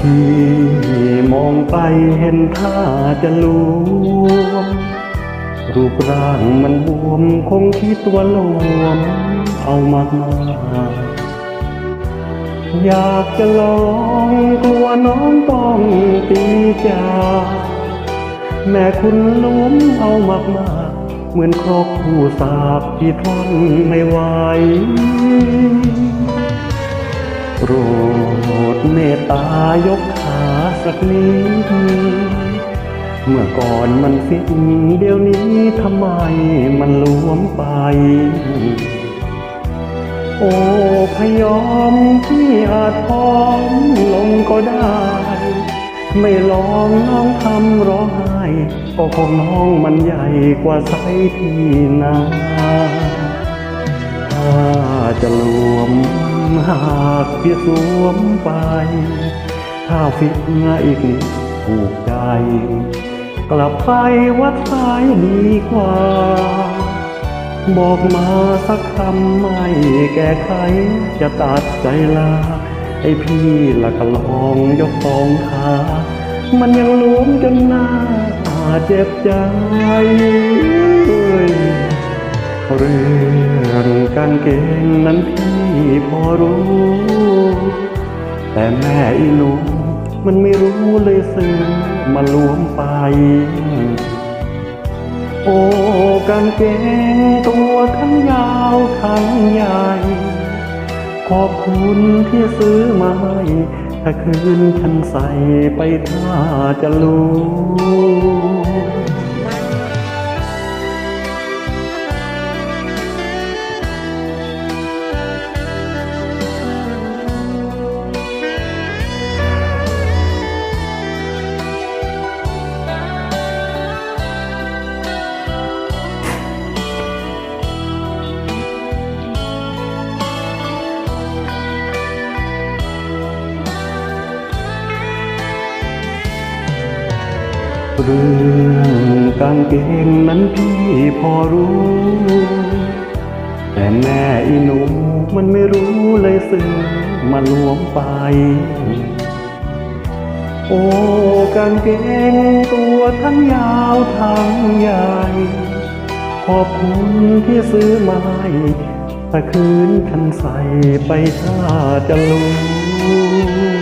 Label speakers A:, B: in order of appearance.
A: ที่มองไปเห็นท่าจะลวม รูปร่างมันบวมคงคิดว่าลวม เอามากมาอยากจะลองกลัวน้องต้องตีจากแม่คุณล้มเอามากมาเหมือนครกผู้สาบที่ทนไม่ไหว โปรดเมตตายกขาสักนิดเมื่อก่อนมันสิ้นเดี๋ยวนี้ทำไมมันหลวมไป โอ้พยอมที่อาจพร้อมลงก็ได้ ไม่ลองน้องทำร้องไห้ก็คงน้องมันใหญ่กว่าไซที่นาถ้าจะรวม หากที่สวมไป ถ้าฟิกอีกนิดถูกใจ กลับไปวัดสายดีกว่า บอกมาสักคำไม่แก้ไขจะตัดใจลา ไอ้พี่ละก็ลองยกสองขา มันยังหลวมจนหน้าเจ็บใจ เรื่องกางเกงนั้นพี่พอรู้ แต่แม่อีหนูมันไม่รู้เลยซื้อมาลวมไป โอ้กางเกงตัวทั้งยาวทั้งใหญ่ ขอบคุณที่ซื้อมาให้ถ้าคืนฉันใส่ไปถ้าจะรู้ เรื่องกางเกงนั้นพี่พอรู้ แต่แม่อีหนูมันไม่รู้เลยซื้อมาลวมไป โอ้กางเกงตัวทั้งยาวทั้งใหญ่ ขอบคุณที่ซื้อมาให้ถ้าคืนฉันใส่ไปถ้าจะรู้